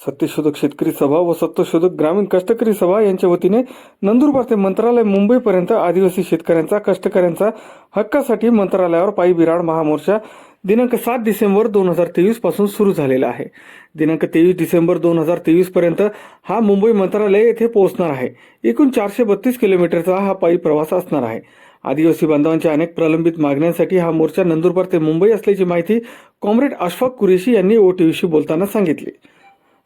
सत्यशोधक शेतकरी सभा व सत्यशोधक ग्रामीण कष्टकरी सभा यांच्या वतीने नंदुरबार ते मंत्रालय मुंबईपर्यंत आदिवासी शेतकऱ्यांचा कष्टकऱ्यांचा हक्कासाठी मंत्रालयावर पायी बिराड महामोर्चा दिनांक सात डिसेंबर दोन हजार तेवीसपासून सुरू झालेला आहे. दिनांक तेवीस डिसेंबर दोन हजार तेवीस पर्यंत हा मुंबई मंत्रालय येथे पोहोचणार आहे. एकूण चारशे बत्तीस किलोमीटरचा हा पायी प्रवास असणार आहे. आदिवासी बांधवांच्या अनेक प्रलंबित मागण्यांसाठी हा मोर्चा नंदुरबार ते मुंबई असल्याची माहिती कॉम्रेड अशफाक कुरेशी यांनी ओटीव्हीशी बोलताना सांगितली.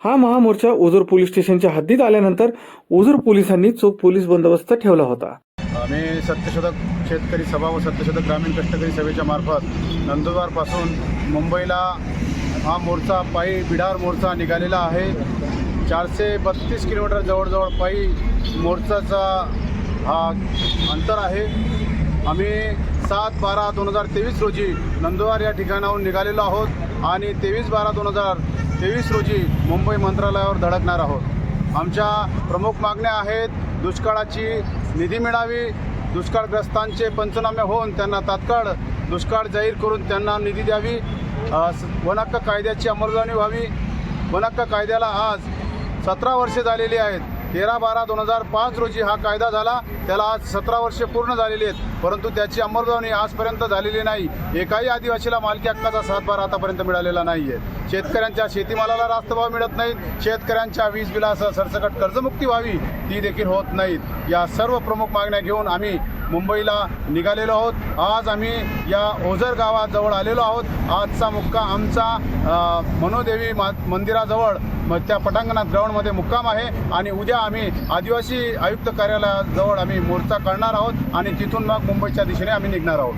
हा महामोर्चा ओझर पोलीस स्टेशनच्या हद्दीत आल्यानंतर ओझर पोलिसांनी चोख पोलीस बंदोबस्त ठेवला होता. आम्ही सत्यशोधक शेतकरी सभा व सत्यशोधक ग्रामीण कष्टकरी सभेच्या मार्फत नंदुरबारपासून मुंबईला हा मोर्चा पायी बिडार मोर्चा निघालेला आहे. चारशे बत्तीस किलोमीटर जवळजवळ पायी मोर्चाचा हा अंतर आहे. आम्ही सात बारा दोन हजार तेवीस रोजी नंदुरबार या ठिकाणाहून निघालेलो आहोत आणि तेवीस बारा दोन हजार तेवीस रोजी मुंबई मंत्रालयावर धडकणार आहोत. आमच्या प्रमुख मागण्या आहेत दुष्काळाची निधी मिळावी दुष्काळग्रस्तांचे पंचनामे होऊन त्यांना तात्काळ दुष्काळ जाहीर करून त्यांना निधी द्यावी. वनहक्क कायद्याची अंमलबजावणी व्हावी. वनहक्क कायद्याला आज सतरा वर्षे झालेली आहेत. तेरा बारा दोन हजार पाच रोजी हा कायदा झाला. त्याला आज सतरा वर्षे पूर्ण झालेली आहेत. परंतु त्याची अंमलबजावणी आजपर्यंत झालेली नाही. एकाही आदिवासीला मालकी हक्काचा सातबार आतापर्यंत मिळालेला नाही आहे शेतकऱ्यांच्या शेतीमालाला रास्त भाव मिळत नाहीत. शेतकऱ्यांच्या वीज बिलासह सरसकट कर्जमुक्ती व्हावी ती देखील होत नाहीत. या सर्व प्रमुख मागण्या घेऊन आम्ही मुंबईला निघालेलो आहोत. आज आम्ही या ओझर गावाजवळ आलेलो आहोत. आजचा मुक्का आमचा मनोदेवी मा मंदिराजवळ म- त्या पटांगणात ग्राउंडमध्ये मुक्काम आहे. आणि उद्या आम्ही आदिवासी आयुक्त कार्यालयाजवळ आम्ही मोर्चा काढणार आहोत. आणि तिथून मग मुंबईच्या दिशेने आम्ही निघणार आहोत.